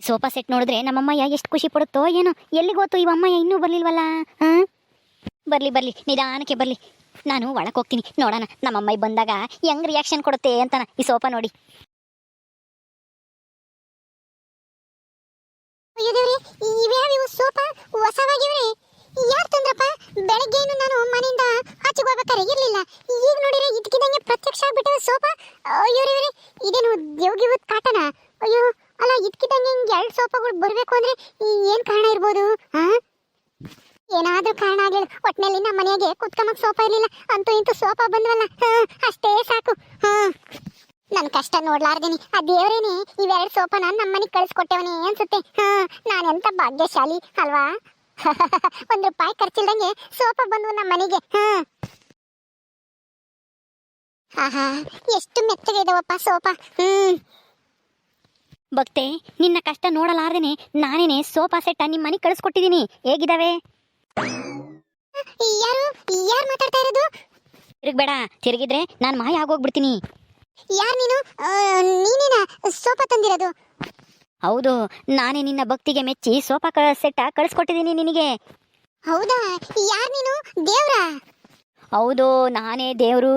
Sofa set ನೋಡಿದ್ರೆ ನಮ್ಮಮ್ಮಯ್ಯ ಎಷ್ಟು ಖುಷಿ ಪಡುತ್ತೋ ಏನೋ. ಗೊತ್ತು ಅಮ್ಮಯ್ಯ ಇನ್ನೂ ಬರ್ಲಿಲ್ವಲ್ಲ? ಆ? ಬರ್ಲಿ ಬರ್ಲಿ, ನಿಧಾನಕ್ಕೆ ಬರ್ಲಿ. ನಾನು ಒಳಗೆ ಹೋಗ್ತೀನಿ. ನೋಡೋಣ, ನಮ್ಮಮ್ಮಯ್ಯ ಬಂದಾಗ ಹೆಂಗ್ ರಿಯಾಕ್ಷನ್ ಕೊಡುತ್ತೆ ಅಂತಾನ. ಈ ಸೋಫಾ ನೋಡಿ. ಸೋಫಾ? ಹೊಸವಾಗಿವ್ರಿ ಯಾರು ತಂದ್ರಪ್ಪ ಬೆಳಗ್ಗೆನು ನಾನು ಮನೆಯಿಂದ ಆಚೆಗೆ ಹೋಗ್ಬೇಕಾರೆ ಇರ್ಲಿಲ್ಲ ಈಗ ನೋಡಿದ್ರೆ ಇದಕ್ಕಿದಂಗೆ ಪ್ರತ್ಯಕ್ಷ ಆಗ್ಬಿಟ್ಟಿದೆ ಸೋಫಾ ಅಯ್ಯೋ ದೇವ್ರೆ ಇದೇನು ದೇವ್ಗಿವತ್ ಕಾಟನ ಅಯ್ಯೋ ಅಲ್ಲ ಇದಕ್ಕಿದಂಗೆ ಹಿಂಗೆ ಎರಡು ಸೋಫಾಗಳು ಬರಬೇಕು ಅಂದ್ರೆ ಈ- ಏನ್ ಕಾರಣ ಇರ್ಬೋದು ಹಾ ಏನಾದ್ರೂ ಕಾರಣ ಆಗ್ಲಿಲ್ಲ ಒಟ್ನಲ್ಲಿ ನಮ್ಮ ಮನೆಗೆ ಕುತ್ಕೊಂಬಕ್ ಸೋಫಾ ಇರ್ಲಿಲ್ಲ ಅಂತೂ ಇಂತೂ ಸೋಫಾ ಬಂದ್ವಲ್ಲ ಹಾ ಅಷ್ಟೇ ಸಾಕು. ನನ್ ಕಷ್ಟ ನೋಡ್ಲಾರ್ದೇನಿ. ಆ ದೇವ್ರೇನೆ, ಇವೆರಡು ಸೋಫಾನ ನಮ್ಮ ಮನೆಗೆ ಕಳಿಸ್ಕೊಟ್ಟವನೇ ಅನ್ಸುತ್ತೆ. ಹಾ ನಾನೆಂತ ಭಾಗ್ಯಶಾಲಿ, ಅಲ್ವಾ? ಒಂದ್ ರೂಪಾಯಿ ಖರ್ಚಿಲ್ದಂಗೆ ಸೋಫಾ ಬಂದ್ವು ನಮ್ಮ ಮನೆಗೆ ಹಾ ಎಷ್ಟು ಮೆತ್ತಗೆ ಇದಾವಪ್ಪ ಸೋಫಾ ಹ್ಮ್. ಭಕ್ತೆ, ನಿನ್ನ ಕಷ್ಟ ನೋಡಲಾರ್ದೇನೆ ನಾನೇನೆ ಸೋಫಾ ಸೆಟ್ ನಿಮ್ಮ ಮನೆಗೆ ಕಳಿಸ್ಕೊಟ್ಟಿದ್ದೀನಿ ಹೇಗಿದಾವೆ? ಯಾರು ಯಾರು ಮಾತಾಡ್ತಾ ಇರೋದು? ತಿರುಗ್ಬೇಡ ತಿರುಗಿದ್ರೆ ನಾನು ಮಾಯ ಆಗೋಗ್ಬಿಡ್ತೀನಿ. ಯಾರು ನೀನು? ನೀನೇನ ಸೋಫಾ ತಂದಿರೋದು? ಹೌದು ನಾನೇ ನಿನ್ನ ಭಕ್ತಿಗೆ ಮೆಚ್ಚಿ ಸೋಫಾ ಕ ಸೆಟ್ ಕಳಿಸ್ಕೊಟ್ಟಿದ್ದೀನಿ ನಿನಗೆ. ಹೌದಾ? ಯಾರು ನೀನು? ದೇವ್ರಾ? ಹೌದು ನಾನೇ ದೇವರು.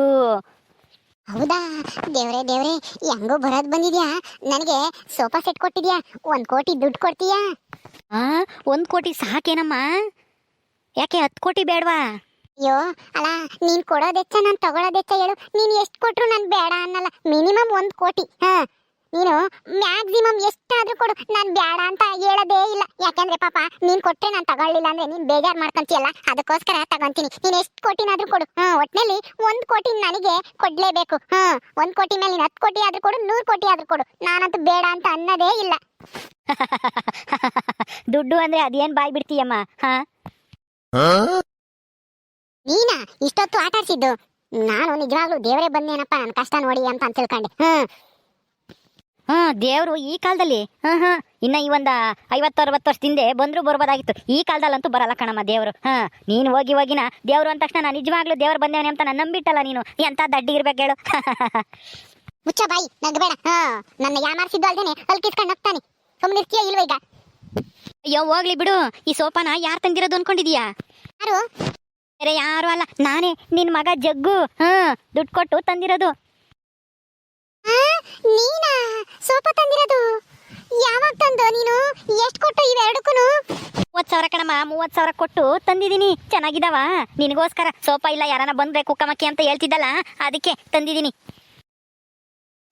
ಹೌದಾ? ದೇವ್ರೆ ದೇವ್ರೆ ಹೆಂಗೋ ಬರೋದ್ ಬಂದಿದ್ಯಾ? ನನಗೆ ಸೋಫಾ ಸೆಟ್ ಕೊಟ್ಟಿದ್ಯಾ? ಒಂದ್ ಕೋಟಿ ದುಡ್ಡು ಕೊಡ್ತೀಯಾ? ಆ ಒಂದು ಕೋಟಿ ಸಾಕೇನಮ್ಮ. ಯಾಕೆ ಹತ್ತು ಕೋಟಿ ಬೇಡವಾ? ಅಯ್ಯೋ ಅಲ್ಲ ನೀನ್ ಕೊಡೋದೆಚ್ಚ ನಾನ್ ತಗೊಳೋದೆಚ್ಚ ಹೇಳು. ನೀನು ಎಷ್ಟು ಕೊಟ್ರು ನಾನ್ ಬೇಡ ಅನ್ನಲ್ಲ. ಮಿನಿಮಮ್ ಒಂದ್ ಕೋಟಿ. ಹಾ. ನೀನು ಮ್ಯಾಕ್ಸಿಮಮ್ ಎಷ್ಟಾದ್ರೂ ಕೊಡು. ನಾನ್ ಬೇಡ ಅಂತ ಹೇಳೋದೇ ಇಲ್ಲ. ಯಾಕಂದ್ರೆ ಪಾಪ ನೀನ್ ಕೊಟ್ರೆ ನಾನ್ ತಗೊಳ್ಳಿಲ್ಲ ಅಂದ್ರೆ ನೀನ್ ಬೇಜಾರ್ ಮಾಡ್ಕೊಂತೀಯಲ್ಲ? ಅದಕ್ಕೋಸ್ಕರ ತಗೊಂತೀನಿ. ನೀನ್ ಎಷ್ಟ್ ಕೋಟಿನಾದ್ರೂ ಕೊಡು. ಹ ಒಟ್ನಲ್ಲಿ ಒಂದ್ ಕೋಟಿ ನನಗೆ ಕೊಡ್ಲೇಬೇಕು. ಹ ಒಂದ್ ಕೋಟಿ ಮೇಲೆ ನೀನ್ ಹತ್ತು ಕೋಟಿ ಆದ್ರೂ ಕೊಡು ನೂರ್ ಕೋಟಿ ಆದ್ರೂ ಕೊಡು. ನಾನಂತೂ ಬೇಡ ಅಂತ ಅನ್ನೋದೇ ಇಲ್ಲ. ದುಡ್ಡು ಅಂದ್ರೆ ಅದೇನ್ ಬಾಯ್ ಬಿಡ್ತೀಯಮ್ಮ ಹಾ ನೀನಾ? ಇಷ್ಟೊತ್ತು ಆಟ ಆಡ್ಸಿದ್ದು? ನಾನು ನಿಜವಾಗ್ಲೂ ದೇವರೇ ಬಂದೇನಪ್ಪ ನನ್ನ ಕಷ್ಟ ನೋಡಿ ಅಂತ ಅಂತ ತಿಳ್ಕೊಂಡೆ. ಹ್ಮ್. ಹಾ ದೇವ್ರು ಈ ಕಾಲದಲ್ಲಿ. ಹಾ ಹಾ ಇನ್ನ ಈ ಒಂದ ಐವತ್ತು ಅರವತ್ತು ವರ್ಷದಿಂದ ಬಂದ್ರು ಬರ್ಬೋದಾಗಿತ್ತು ಈ ಕಾಲದಲ್ಲಂತೂ ಬರಲ್ಲ ಕಣಮ್ಮ ದೇವ್ರು. ಹಾ ನೀನು ಹೋಗಿ ಹೋಗಿನ ದೇವ್ರು ಅಂದ ತಕ್ಷಣ ನಾನು ನಿಜವಾಗ್ಲೂ ದೇವ್ರು ಬಂದೇವನೆ ಅಂತ ನಾನು ನಂಬಿಟ್ಟಲ್ಲ ನೀನು. ಎಂತ ದಡ್ಡಿ ಇರ್ಬೇಕು ಹೇಳು. ಮುಚ್ಚ ಬಾಯಿ ನಗಬೇಡ ಹಾ ನನ್ನ ಯಾಮಾರ್ಸಿದ್ದು ಅಲ್ದೇನೆ ಅಲ್ಲಿ ಕಿತ್ಕೊಂಡು ನಗ್ತಾನೆ ಸುಮ್ಮನಿರ್ತೀಯ ಇಲ್ವ ಈಗ? ಅಯ್ಯೋ ಹೋಗ್ಲಿ ಬಿಡು. ಈ ಸೋಫಾನ ಯಾರು ತಂದಿರೋದು ಅನ್ಕೊಂಡಿದೀಯಾ? ಯಾರು? ಬೇರೆ ಯಾರು ಅಲ್ಲ. ನಾನೇ ನಿನ್ ಮಗ ಜಗ್ಗು. ಹಾ ದುಡ್ಡು ಕೊಟ್ಟು ತಂದಿರೋದು. ಆ, ನೀನಾ? ಸೋಫಾ ತಂದಿರೋದು? ಯಾವಾಗ ತಂದು? ನೀನು ಎಷ್ಟು ಕೊಟ್ಟು ಇವೆರಡಕ್ಕೂ ಮೂವತ್ ಸಾವಿರ ಕಣಮ್ಮ ಮೂವತ್ ಸಾವಿರ ಕೊಟ್ಟು ತಂದಿದ್ದೀನಿ. ಚೆನ್ನಾಗಿದಾವ? ನಿನಗೋಸ್ಕರ ಸೋಫಾ ಇಲ್ಲ ಯಾರನ್ನ ಬಂದ್ರೆ ಕುಕ್ಕಮಕ್ಕಿ ಅಂತ ಹೇಳ್ತಿದ್ದಲ್ಲ ಅದಕ್ಕೆ ತಂದಿದ್ದೀನಿ.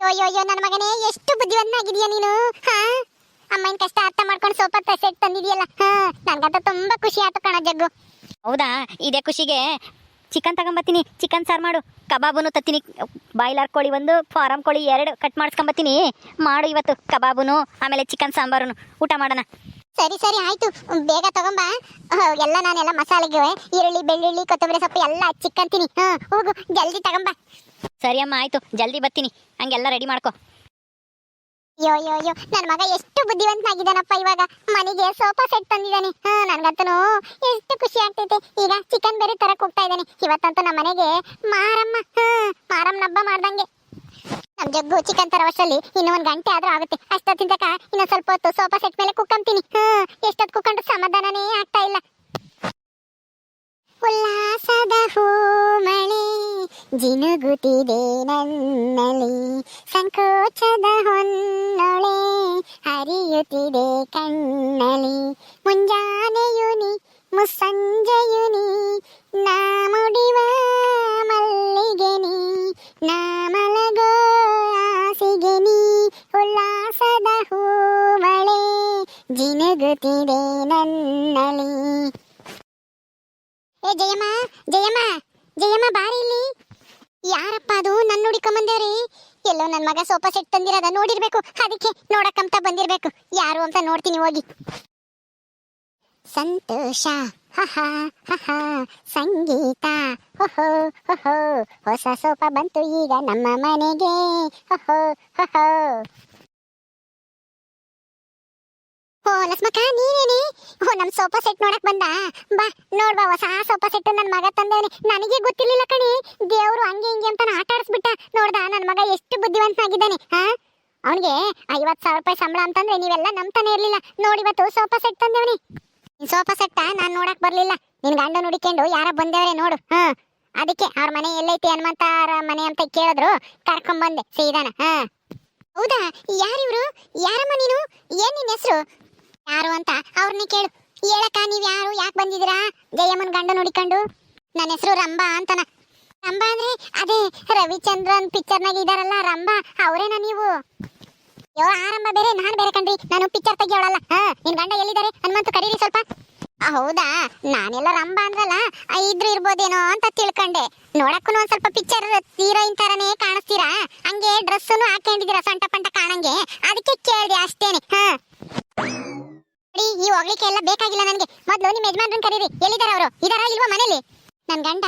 ಅಯ್ಯೋ ಅಯ್ಯೋ ನನ್ನ ಮಗನೇ ಎಷ್ಟು ಬುದ್ಧಿವಂತನಾಗಿದೀಯ ನೀನು? ಹಾ? ಅಮ್ಮನ ಕಷ್ಟ ಅರ್ಥ ಮಾಡ್ಕೊಂಡು ಸೋಫಾ ಸೆಟ್ ತಂದಿದೀಯಲ್ಲ ಹಾ ನನ್ಗಂತ ತುಂಬಾ ಖುಷಿ ಆಯ್ತು ಕಣ ಜಗ್ಗು. ಹೌದಾ? ಇದೇ ಖುಷಿಗೆ. ಚಿಕನ್ ತಗೊಂಬತ್ತೀನಿ. ಚಿಕನ್ ಸಾರು ಮಾಡು. ಕಬಾಬುನು ತತ್ತೀನಿ. ಬಾಯ್ಲರ್ ಕೋಳಿ ಒಂದು ಫಾರಂ ಕೋಳಿ ಎರಡು ಕಟ್ ಮಾಡಿಸ್ಕೊಂಬತ್ತೀನಿ. ಮಾಡು ಇವತ್ತು ಕಬಾಬುನು ಆಮೇಲೆ ಚಿಕನ್ ಸಾಂಬಾರು ಊಟ ಮಾಡೋಣ. ಸರಿ ಸರಿ ಆಯಿತು. ಬೇಗ ತಗೊಂಬ. ಎಲ್ಲ ನಾನೆಲ್ಲ ಮಸಾಲೆಗೆ ಈರುಳ್ಳಿ ಬೆಳ್ಳುಳ್ಳಿ ಕೊತ್ತಂಬರಿ ಸೊಪ್ಪು ಎಲ್ಲ ಚಿಕ್ಕಂತೀನಿ ಹಾಂ ಹೋಗು. ಜಲ್ದಿ ತಗೊಂಬ. ಸರಿ ಅಮ್ಮ ಆಯಿತು. ಜಲ್ದಿ ಬರ್ತೀನಿ ಹಂಗೆಲ್ಲ ರೆಡಿ ಮಾಡ್ಕೊ. ಅಯ್ಯೋ ಅಯ್ಯೋ ಅಯ್ಯೋ ನನ್ನ ಮಗ ಎಷ್ಟು ಬುದ್ಧಿವಂತನಾಗಿದ್ದಾನಪ್ಪ ಇವಾಗ. ಮನೆಗೆ ಸೋಫಾ ಸೆಟ್ ತಂದಿದ್ದಾನೆ. ಹಾ ನನ್ಗಂತೂ ಎಷ್ಟು ಖುಷಿ ಆಗ್ತೈತೆ. ಈಗ ಚಿಕನ್ ಬೇರೆ ತರಕ್ ಹೋಗ್ತಾ ಇದ್ದಾನೆ. ಇವತ್ತಂತೂ ನಮ್ಮ ಮನೆಗೆ ಮಾರಮ್ಮ. ಹಾ ಮಾರಮ್ಮ ಹಬ್ಬ ಮಾಡ್ದಂಗೆ. ನಮ್ ಜಗ್ಗು ಚಿಕನ್ ತರೋವಷ್ಟರಲ್ಲಿ ಇನ್ನು ಒಂದ್ ಗಂಟೆ ಆದ್ರೂ ಆಗುತ್ತೆ. ಅಷ್ಟೊತ್ತಿನ ತನಕ ಇನ್ನೊಂದ್ ಸ್ವಲ್ಪ ಹೊತ್ತು ಸೋಫಾ ಸೆಟ್ ಮೇಲೆ ಕುಕ್ಕಂತೀನಿ ಹಾ, ಎಷ್ಟೊತ್ತು ಕುಕ್ಕಂಡ್ರು ಸಮಾಧಾನನೇ ಆಗ್ತಾ ಇಲ್ಲ. ಉಲ್ಲಾಸದ ಹೂಮಳೆ ಜಿನುಗುತ್ತಿದೆ ನನ್ನಲ್ಲಿ ಸಂಕೋಚದ ಹೊನ್ನೊಳೆ ಹರಿಯುತ್ತಿದೆ ಕಣ್ಣಲ್ಲಿ ಮುಂಜಾನೆಯುನಿ ಮುಸ್ಸಂಜೆಯುನಿ ನಾ ಮುಡಿವ ಮಲ್ಲಿಗೆನಿ ನಾ ಮಲಗೋ ಆಸಿಗೆನಿ ಉಲ್ಲಾಸದ ಹೂಮಳೆ ಜಿನುಗುತ್ತಿದೆ ನನ್ನಲ್ಲಿ ಏ, ಜಯಮ್ಮ ಜಯಮ್ಮ ಜಯಮ್ಮ, ಬಾರಿ ಇಲ್ಲಿ. ಯಾರಪ್ಪ ಅದು? ನನ್ನ ಹುಡಿಕೊಂಬಂದೇವ್ರಿ ಎಲ್ಲೋ ನನ್ನ ಮಗ ಸೋಫಾ ಸೆಟ್ ತಂದಿರೋದ ನೋಡಿರ್ಬೇಕು. ಅದಕ್ಕೆ ನೋಡಕ್ಕಂತ ಬಂದಿರ್ಬೇಕು. ಯಾರು ಅಂತ ನೋಡ್ತೀನಿ, ಹೋಗಿ. ಸಂತೋಷ. ಸಂಗೀತ. ಓಹೋ ಓಹೋ ಹೊಸ ಸೋಫಾ ಬಂತು ಈಗ ನಮ್ಮ ಮನೆಗೆ. ಹೊಹೋ ಹೊಹೋ ಓ, ಲಕ್ಷ್ಮಕ್ಕ, ನೀನೇನೆ? ಓ, ನಮ್ ಸೋಫಾ ಸೆಟ್ ನೋಡಕ್ ಬಂದ? ಬಾ, ನೋಡ್ಬಾ, ಹೊಸ ಸೋಫಾ ಸೆಟ್ ನನ್ನ ಮಗ ತಂದವನೆ. ನನಗೆ ಗೊತ್ತಿರ್ಲಿಲ್ಲ ಕಣಿ. ದೇವ್ರು ಹಂಗೆ ಹಿಂಗೆ ಅಂತ ಆಟ ಆಡಿಸ್ಬಿಟ್ಟ. ನೋಡ್ದ, ನನ್ ಮಗ ಎಷ್ಟು ಬುದ್ಧಿವಂತನಾಗಿದ್ದಾನೆ, ಹಾ? ಅವನಿಗೆ ಐವತ್ತು ಸಾವಿರ ರೂಪಾಯಿ ಸಂಬಳ ಅಂತಂದ್ರೆ ನೀವೆಲ್ಲ ನಂಬ್ತಾನೆ ಇರ್ಲಿಲ್ಲ. ನೋಡಿವತ್ತು ಸೋಫಾ ಸೆಟ್ ತಂದೇವನಿ. ಸೋಫಾ ಸೆಟ್ ನಾನು ನೋಡಕ್ ಬರ್ಲಿಲ್ಲ. ನಿನ್ ಗಂಡ ನುಡಿಕೊಂಡು ಯಾರ ಬಂದೇವ್ರೆ ನೋಡು, ಹಾ? ಅದಕ್ಕೆ ಅವ್ರ ಮನೆ ಎಲ್ಲೈತಿ ಹನುಮಂತ ಅವ್ರ ಮನೆ ಅಂತ ಕೇಳಿದ್ರು. ಕರ್ಕೊಂಡ್ ಬಂದೆ ಸೀದಾನ, ಹಾ? ಹೌದಾ? ಯಾರಿವ್ರು? ಯಾರಮ್ಮ ನೀನು? ಏನ್ ನಿನ್ ಹೆಸರು? ಯಾರು ಅಂತ ಅವ್ರನ್ನ ಕೇಳು. ಹೇಳಕ್ಕ, ನೀವ್ ಯಾರು, ಯಾಕೆ ಬಂದಿದ್ದೀರಾ? ಜಯಮ್ಮನ್ ಗಂಡ ನೋಡಿಕೊಂಡು. ನನ್ನ ಹೆಸರು ರಂಬಾ ಅಂತನ. ರಂಬಾ ಅಂದ್ರೆ ಅದೇ ರವಿಚಂದ್ರನ್ ಪಿಕ್ಚರ್ನಾಗ ಇದಾರಲ್ಲ ರಂಬಾ ಅವರೇನಾ ನೀವು? ಯೋ, ಆರಂಭ ಬೇರೆ, ನಾನು ಬೇರೆ ಕಣ್ರಿ. ನಾನು ಪಿಕ್ಚರ್ ತೆಗಿಯೋಳಲ್ಲ. ಹಾ, ನಿನ್ ಗಂಡ ಎಲ್ಲಿದ್ದಾರೆ ಹನುಮಂತು ಕರೀರಿ ಸ್ವಲ್ಪ. ಹೌದಾ? ನಾನೆಲ್ಲ ರಂಭ ಅಂದ್ರಲ್ಲ, ಇದ್ರು ಇರ್ಬೋದೇನೋ ಅಂತ ತಿಳ್ಕೊಂಡೆ. ನೋಡಕ್ಕೂ ಒಂದ್ ಸ್ವಲ್ಪ ಪಿಕ್ಚರ್ ಹೀರೋಯಿನ್ ತರನೇ ಕಾಣಿಸ್ತೀರಾ? ಹಂಗೆ ಡ್ರೆಸ್ ಹಾಕೊಂಡಿದ್ದೀರಾ, ಸೊಂಟ ಪಂಟ ಕಾಣಂಗೆ? ಅದಕ್ಕೆ ಕೇಳ್ದೆ ಅಷ್ಟೇನೆ. ಹಾ. ನೋಡಿ, ಈ ಹೋಗ್ಲಿಕ್ಕೆ ಎಲ್ಲ ಬೇಕಾಗಿಲ್ಲ ನನಗೆ. ಮೊದ್ಲು ನಿಮ್ಮ ಯಜಮಾನ್ರನ್ನ ಕರೀರಿ. ಎಲ್ಲಿದ್ದಾರೆ ಅವರು? ಇದಾರ ಇಲ್ವಾ ಮನೇಲಿ? ನನ್ನ ಗಂಡ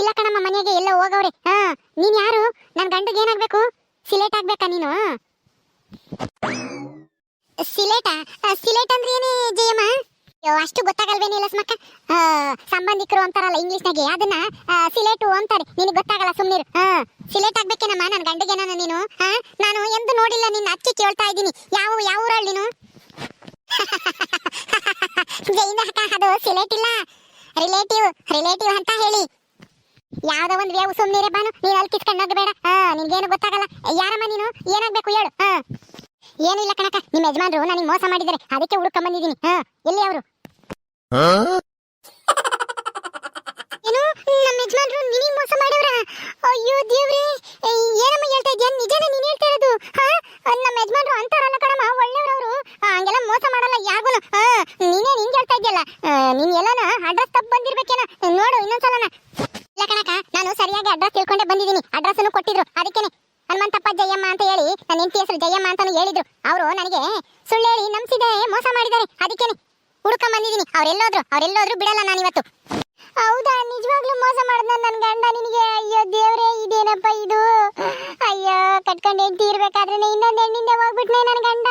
ಇಲ್ಲ ಕಣಮ್ಮ ಮನೆಗೆ ಎಲ್ಲ ಹೋಗವ್ರೆ. ಹಾ ನೀನ್ ಯಾರು? ನನ್ನ ಗಂಡಗೆ ಏನಾಗ್ಬೇಕು? ಸಿಲೇಟ್ ಆಗ್ಬೇಕಾ ನೀನು? ಸಿಲೇಟಾ? ಸಿಲೇಟ್ ಅಂದ್ರೆ ಏನೇ ಜಯಮ್ಮ? ಅಯ್ಯೋ ಅಷ್ಟು ಗೊತ್ತಾಗಲ್ವೇನಿಲ್ಲ ಸ್ಮಕ್ಕ? ಸಂಬಂಧಿಕರು ಅಂತಾರಲ್ಲ ಇಂಗ್ಲಿಷ್ನಾಗೆ. ಅದನ್ನ ಸಿಲೇಟು ಅಂತಾರೆ. ನಿನಗೆ ಗೊತ್ತಾಗಲ್ಲ ಸುಮ್ನಿರು. ಹಾ ಸಿಲೇಟ್ ಆಗ್ಬೇಕೇನಮ್ಮ? ನನ್ನ ಗಂಡಗೇನ ನೀನು? ಹಾ ನಾನು ಎಂದು ನೋಡಿಲ್ಲ ನಿನ್ನ ಅಚ್ಚಿ ಕೇಳ್ತಾ ಇದ್ದೀನಿ. ಯಾವ ಯಾವ ಊರಲ್ಲಿ ನೀನು? ಜೈನ ಅಕ್ಕ ಅದು ಸಿಲೇಟ್ ಇಲ್ಲ. ರಿಲೇಟಿವ್ ರಿಲೇಟಿವ್ ಅಂತ ಹೇಳಿ. ಯಾವ್ದೋ ಒಂದ್ ವೇವು ಸುಮ್ಮನೆ ಬಾನು ನೀನು ಅಲ್ಲಿ ಕಿಸ್ಕೊಂಡು ಹೋಗಬೇಡ. ಹಾ ನಿನ್ಗೇನು ಗೊತ್ತಾಗಲ್ಲ. ಯಾರಮ್ಮ ನೀನು? ಏನಾಗ್ಬೇಕು ಹೇಳು. ಹಾ. ಏನು ಇಲ್ಲ ಕಣಕ ನಿಮ್ಮ ಯಜಮಾನ್ರು ನನಗೆ ಮೋಸ ಮಾಡಿದ್ದಾರೆ. ಅದಕ್ಕೆ ಹುಡುಕೊಂಡ್ ಬಂದಿದ್ದೀನಿ. ಹಾ ಎಲ್ಲಿ ಅವರು? ಏನು? ನಮ್ಮ ಯಜಮಾನ್ರು ನಿನಗೆ ಮೋಸ ಮಾಡವ್ರ? ಅಯ್ಯೋ ದೇವ್ರೇ. ಏನಮ್ಮ ಹೇಳ್ತಾ ಇದ್ಯಾ? ನಿಜನೇ ನೀನ್ ಹೇಳ್ತಾ ಇರೋದು? ಹಾ ನಮ್ಮ ಯಜಮಾನ್ರು ಅಂತಾರಲ್ಲ ಕಣಮ್ಮ ಒಳ್ಳೆಯವ್ರವ್ರು ಹಂಗೆಲ್ಲ ಮೋಸ ಮಾಡಲ್ಲ ಯಾರಿಗೂ ಹಾ ನೀನೇ ನಿಂಗೆ ಹೇಳ್ತಾ ಇದ್ಯಲ್ಲ ಆ, ನೀನ್ ಎಲ್ಲಾನ ಅಡ್ರೆಸ್ ತಪ್ಪು ಬಂದಿರ್ಬೇಕೇನ ನೋಡು ಇನ್ನೊಂದ್ಸಲನ ಇಲ್ಲ ಕಣಕ ನಾನು ಸರಿಯಾಗಿ ಅಡ್ರೆಸ್ ತಿಳ್ಕೊಂಡೆ ಬಂದಿದ್ದೀನಿ ಅಡ್ರೆಸ್ ಕೊಟ್ಟಿದ್ರು ಅದಕ್ಕೇನೆ ಹನುಮಂತಪ್ಪ ಜಯಮ್ಮ ಅಂತ ಹೇಳಿ ನನ್ನ ಹೆಂಡತಿ ಹೆಸರು ಜಯಮ್ಮ ಅಂತಾನು ಹೇಳಿದ್ರು ಅವರು ನನಗೆ ಸುಳ್ಳು ಹೇಳಿ ನಂಬಿಸಿದೆ ಮೋಸ ಮಾಡಿದ್ದಾರೆ ಅದಕ್ಕೇನೆ ಹುಡ್ಕೊಂಡ್ ಬಂದಿದ್ದೀನಿ. ಅವ್ರೆಲ್ಲೋದ್ರು ಅವ್ರೆಲ್ಲೋದ್ರು ಬಿಡಲ್ಲ ನಾನು ಇವತ್ತು ಹೌದಾ? ನಿಜವಾಗ್ಲೂ ಮೋಸ ಮಾಡ್ದ ನನ್ನ ಗಂಡ ನಿನಗೆ? ಅಯ್ಯೋ ದೇವ್ರೆ, ಇದೇನಪ್ಪ ಇದು? ಅಯ್ಯೋ, ಕಟ್ಕೊಂಡು ಹೆಂಡತಿ ಇರ್ಬೇಕಾದ್ರೆ ಇನ್ನೊಂದ್ ಹೆಣ್ಣಿಂದ ಹೋಗ್ಬಿಟ್ನೆ ನನ್ ಗಂಡ.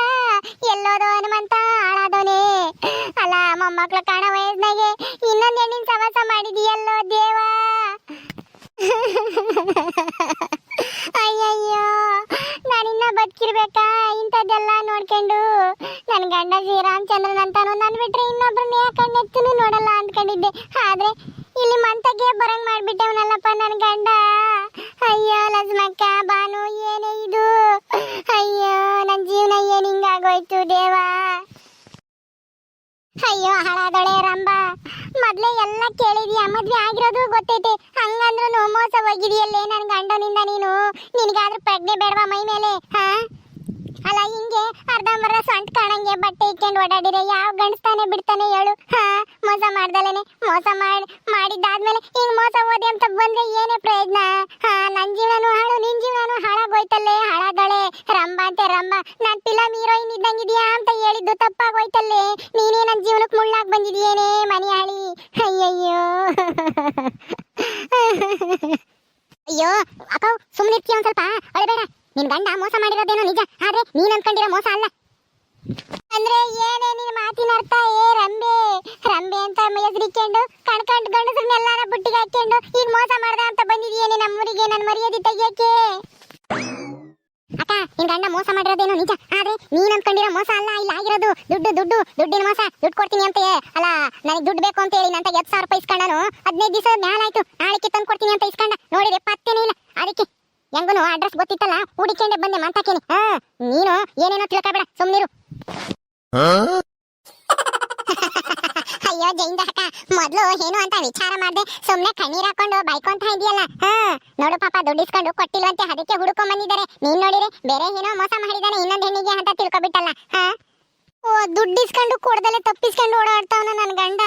ಎಲ್ಲೋದೋ ಹನುಮಂತ, ಹಾಳಾದವನೇ. ಅಲ್ಲ, ಮೊಮ್ಮಕ್ಳು ಕಾಣ ವಯಸ್ಸಿನಾಗೆ ಇನ್ನೊಂದ್ ಹೆಣ್ಣಿನ ಸವಾಸ ಮಾಡಿದೀಯಲ್ಲೋ ದೇವ. ಅಯ್ಯಯ್ಯೋ, ನಾನಿನ್ನ ಬದುಕಿರ್ಬೇಕಾ? ಇಂಥದ್ದೆಲ್ಲ ನೋಡ್ಕೊಂಡು ನನ್ನ ಗಂಡ ಶ್ರೀರಾಮಚಂದ್ರನ್ ಅಂತಾನು ನನ್ ಬಿಟ್ರೆ ಕಣ್ಣೆತ್ತನು ನೋಡಲ್ಲ ಅಂದ್ಕೊಂಡಿದ್ದೆ ಆದ್ರೆ ಇಲ್ಲಿ ಮಂತಗೆ ಬರಂಗ್ ಮಾಡ್ಬಿಟ್ಟವನಲ್ಲಪ್ಪ ನನ್ನ ಗಂಡ. ಅಯ್ಯೋ ಲಜ್ಮಕ್ಕ ಬಾನು ಏನೇ ಇದು? ಅಯ್ಯೋ ನನ್ನ ಜೀವನ ಏನ್ ಹಿಂಗಾಗೋಯ್ತು ದೇವಾ? ಅಯ್ಯೋ, ಹಾಳಾದೊಳೆ ರಂಬ. ಮೊದ್ಲೇ ಎಲ್ಲ ಕೇಳಿದ್ಯಾ? ಮದ್ವೆ ಆಗಿರೋದು ಗೊತ್ತೈತೆ. ಹಂಗಂದ್ರೂ ಮೋಸ ಹೋಗಿದೆಯಲ್ಲೇ ನನ್ ಗಂಡನಿಂದ ನೀನು? ನಿನಗಾದ್ರೂ ಪ್ರಜ್ಞೆ ಬೇಡವಾ ಮೈ ಮೇಲೆ? ಹಾ ಅಲ್ಲ, ಹಿಂಗೆ ಅರ್ಧಂಬರ್ಧ ಸೊಂಟ ಕಾಣಂಗೆ ಬಟ್ಟೆ ಇಕ್ಕೊಂಡು ಓಡಾಡಿದ್ರೆ ಯಾವ ಗಂಡಸ್ತಾನೆ ಬಿಡ್ತಾನೆ ಹೇಳು. ಹಾ, ಮೋಸ ಮಾಡ್ದಲೇನೆ ಮೋಸ ಮಾಡಿ, ಮಾಡಿದ್ದಾದ್ಮೇಲೆ ಹಿಂಗ್ ಮೋಸ ಓದಿ ಅಂತ ಬಂದ್ರೆ ಏನೇ ಪ್ರಯೋಜನ? ಹಾ, ನನ್ ಜೀವನನು ಹಾಳು, ನಿನ್ ಜೀವನನು ಹಾಳಾಗೋಯ್ತಲ್ಲೇ, ಹಾಳಾದಳೆ. ರಂಬ ಅಂತೆ, ರಂಬ. ನಾನ್ ಫಿಲಂ ಹೀರೋಯಿನ್ ಇದ್ದಂಗಿದ್ಯಾ ಅಂತ ಹೇಳಿದ್ದು ತಪ್ಪಾಗೋಯ್ತಲ್ಲೇ. ನೀನೇ ನನ್ ಜೀವನಕ್ಕೆ ಮುಳ್ಳಾಗ್ ಬಂದಿದ್ಯೇನೆ ಮನೆ ಹಾಳಿ ಅಯ್ಯಯ್ಯೋ. ಅಯ್ಯೋ, ಅಪ್ಪ ಸುಮ್ಮನಿರ್ತೀಯ ಒಂದ್ ಸ್ವಲ್ಪ. ಅಳಬೇಡ. ನಿನ್ ಗಂಡ ಮೋಸ ಮಾಡಿರೋದೇನೋ ನಿಜ, ಆದ್ರೆ ನೀನ್ ಅನ್ಕೊಂಡಿರೋ ಮೋಸ ಅಲ್ಲ. ಅಂದ್ರೆ ಏನೇ ನಿನ್ ಮಾತಿನ ಅರ್ಥ, ಏ ರಂಬೆ ರಂಬೆ ಅಂತ ಹೆಸರಿಕೊಂಡು ಕಣ್ಕಂಡ್ ಗಂಡಸ್ರನ್ನೆಲ್ಲಾರ ಬುಟ್ಟಿಗೆ ಹಾಕೊಂಡು ಈಗ ಮೋಸ ಮಾಡ್ದ ಅಂತ ಬಂದಿದೀಯೇನೆ ನಮ್ಮೂರಿಗೆ, ನನ್ ಮರ್ಯಾದೆ ತೆಗಿಯಕ್ಕೆ ಅಕ್ಕ, ನಿನ್ ಗಂಡ ಮೋಸ ಮಾಡಿರೋದೇನೋ ನಿಜ, ಆದ್ರೆ ನೀನ್ ಅನ್ಕೊಂಡಿರೋ ಮೋಸ ಅಲ್ಲ, ಇಲ್ಲ ಆಗಿರೋದು. ದುಡ್ಡು ದುಡ್ಡು, ದುಡ್ಡಿನ ಮೋಸ, ದುಡ್ಡು ಕೊಡ್ತೀನಿ ಅಂತ ಅಲ್ಲ, ನನಗೆ ದುಡ್ಡು ಬೇಕು ಅಂತ ಹೇಳಿ ನಂತ ಎತ್ ಸಾವಿರ ರೂಪಾಯಿ ಇಸ್ಕೊಂಡನು, ಹದಿನೈದು ದಿವಸ ಮ್ಯಾಲಾಯ್ತು ನಾಳೆಗೆ ತಂದು ಕೊಡ್ತೀನಿ ಅಂತ ಇಸ್ಕೊಂಡ. ನೋಡಿದ್ರೆ ಪತ್ತೇನೇ ಇಲ್ಲ. ಅದಕ್ಕೆ ಹೆಂಗನು ಅಡ್ರೆಸ್ ಗೊತ್ತಿತ್ತಲ್ಲ ಹುಡಿಕೊಂಡೆ ಬಂದೆ ಮಂತಕೇನಿ. ಹಾ ನೀನು ಏನೇನೋ ತಿಳ್ಕೊಬೇಡ ಸುಮ್ಮನಿರು ಅಯ್ಯೋ ಜೈಂದ ಅಕ್ಕ ಮೊದ್ಲು ಏನು ಅಂತ ವಿಚಾರ ಮಾಡ್ದೆ ಸುಮ್ನೆ ಕಣ್ಣೀರ್ ಹಾಕೊಂಡು ಬೈಕೊಂತ ಇದೆಯಲ್ಲ ಹಾ ನೋಡು ಪಾಪ ದುಡ್ಡಿಸ್ಕೊಂಡು ಕೊಟ್ಟಿಲ್ವಂತೆ ಅದಕ್ಕೆ ಹುಡುಕೊಂಡ್ ಬಂದಿದ್ದಾರೆ ನೀನ್ ನೋಡಿರೆ ಬೇರೆ ಏನೋ ಮೋಸ ಮಾಡಿದಾನೆ ಇನ್ನೊಂದ್ ಹೆಣ್ಣಿಗೆ ಅಂತ ತಿಳ್ಕೊಬಿಟ್ಟಲ್ಲ. ಹಾ? ಓ ದುಡ್ಡಿಸ್ಕೊಂಡು ಕೊಡ್ದಲೆ ತಪ್ಪಿಸ್ಕೊಂಡು ಓಡಾಡ್ತಾವನ ನನ್ನ ಗಂಡ.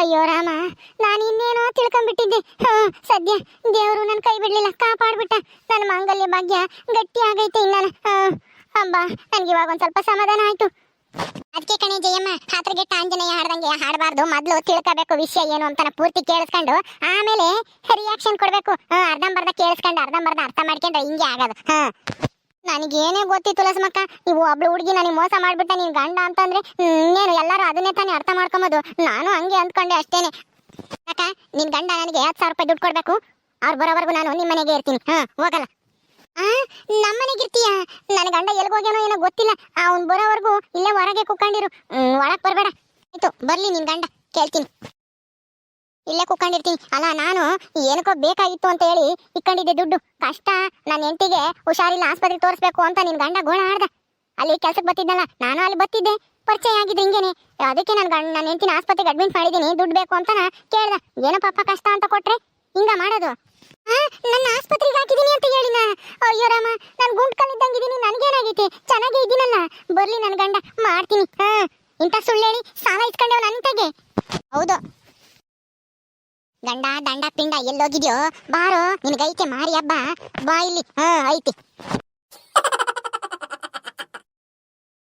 ಅಯ್ಯೋ, ರಾಮ, ನಾನು ಇನ್ನೇನೋ ತಿಳ್ಕೊಂಡ್ಬಿಟ್ಟಿದ್ದೆ. ಸದ್ಯ ದೇವರು ನನ್ನ ಕೈ ಬಿಡಲಿಲ್ಲ, ಕಾಪಾಡ್ಬಿಟ್ಟ. ನನ್ನ ಮಾಂಗಲ್ಯ ಭಾಗ್ಯ ಗಟ್ಟಿ ಆಗೈತೆ ಇನ್ನ ಹಾ ನನಗೆ ಇವಾಗ ಒಂದ್ ಸ್ವಲ್ಪ ಸಮಾಧಾನ ಆಯ್ತು. ಅದಕ್ಕೆ ಕಣೆ ಜಯಮ್ಮ ಹಾತ್ರಗೆಟ್ಟ ಆಂಜನೇಯ ಹಾಡ್ದಂಗೆ ಹಾಡಬಾರ್ದು. ಮೊದಲು ತಿಳ್ಕೋಬೇಕು ವಿಷಯ ಏನು ಅಂತ ಪೂರ್ತಿ ಕೇಳಿಸ್ಕೊಂಡು, ಆಮೇಲೆ ರಿಯಾಕ್ಷನ್ ಕೊಡಬೇಕು. ಅರ್ಧಂಬರ್ಧ ಕೇಳಿಸ್ಕೊಂಡು, ಅರ್ಧಂಬರ್ಧ ಅರ್ಥ ಮಾಡ್ಕೊಂಡ್ರೆ ಹಿಂಗೆ ಆಗೋದು. ಹಾ ನನಗೇನೇ ಗೊತ್ತಿತ್ತು ಲಸ್ಮಕ್ಕ, ನೀವು ಒಬ್ಳು ಹುಡುಗಿ ನನಗೆ ಮೋಸ ಮಾಡ್ಬಿಟ್ಟ ನಿನ್ ಗಂಡ ಅಂತಂದ್ರೆ ಇನ್ನೇನು ಎಲ್ಲರೂ ಅದನ್ನೇ ತಾನೇ ಅರ್ಥ ಮಾಡ್ಕೊಂಬೋದು. ನಾನು ಹಂಗೆ ಅಂದ್ಕೊಂಡೆ ಅಷ್ಟೇನೆ. ಅಕ್ಕ ನಿನ್ ಗಂಡ ನನಗೆ ಹತ್ತು ಸಾವಿರ ರೂಪಾಯಿ ದುಡ್ಡು ಕೊಡಬೇಕು. ಅವ್ರು ಬರೋವರೆಗೂ ನಾನು ನಿಮ್ಮ ಮನೆಗೆ ಇರ್ತೀನಿ. ಹಾ, ಹೋಗಲ್ಲ. ಆ ಇರ್ತೀಯ? ನನ್ನ ಗಂಡ ಎಲ್ಗೋಗ್ಯಾನೋ ಏನೋ ಗೊತ್ತಿಲ್ಲ. ಅವ್ನ್ ಬರೋವರೆಗೂ ಇಲ್ಲೇ ಹೊರಗೆ ಕುಕ್ಕೊಂಡಿರು. ಒಳಗ್ ಬರಬೇಡ. ಆಯ್ತು, ಬರ್ಲಿ ನಿನ್ ಗಂಡ. ಕೇಳ್ತೀನಿ. ಇಲ್ಲೇ ಕುಕ್ಕೊಂಡಿರ್ತೀನಿ ಅಲ್ಲ, ನಾನು ಏನಕ್ಕೋ ಬೇಕಾಗಿತ್ತು ಅಂತ ಹೇಳಿ ಇಕ್ಕೊಂಡಿದ್ದೆ ದುಡ್ಡು. ಕಷ್ಟ. ನನ್ನ ಹೆಂಡತಿಗೆ ಹುಷಾರಿಲ್ಲ, ಆಸ್ಪತ್ರೆಗೆ ತೋರಿಸ್ಬೇಕು ಅಂತ ನಿನ್ ಗಂಡ ಗೋಳ ಆಡ್ದ. ಅಲ್ಲಿ ಕೆಲ್ಸಕ್ಕೆ ಬರ್ತಿದ್ದಲ್ಲ ನಾನು ಅಲ್ಲಿ ಬತ್ತಿದ್ದೆ ಪರಿಚಯ ಆಗಿದ್ದು ಹಿಂಗೇನೆ. ಅದಕ್ಕೆ ನನ್ನ ಗಂಡ ನನ್ನ ಹೆಂಡತಿನ ಆಸ್ಪತ್ರೆಗೆ ಅಡ್ಮಿಟ್ ಮಾಡಿದ್ದೀನಿ, ದುಡ್ಡು ಬೇಕು ಅಂತ ಕೇಳ್ದ. ಏನೋ ಪಾಪ ಕಷ್ಟ ಅಂತ ಕೊಟ್ರೆ? ಹಿಂಗ ಮಾಡೋದು? ನನ್ನ ಆಸ್ಪತ್ರೆಗೆ ಹಾಕಿದ್ದೀನಿ ಅಂತ ಹೇಳಿನ ಅಯ್ಯೋ ರಾಮ ನಾನು ಗುಂಡ್ ಕಲ್ಲಿದ್ದಂಗಿದ್ದೀನಿ ನನ್ಗೇನಾಗೈತೆ ಚೆನ್ನಾಗೇ ಇದ್ದೀನಲ್ಲ ಬರ್ಲಿ ನನ್ನ ಗಂಡ ಮಾಡ್ತೀನಿ ಹಾ ಇಂಥ ಸುಳ್ಳು ಹೇಳಿ ಸಾಲ ಇಸ್ಕೊಂಡೇವ್ ನನ್ನ ತೆಗೆ ಹೌದು ಎಲ್ಲೋಗಿದ್ಯೋ ಬಾರೋ ನಿನ್ಗೈತೆ ಮಾರಿ ಹಬ್ಬ. ಬಾ ಇಲ್ಲಿ. ಹಾ ಐತಿ.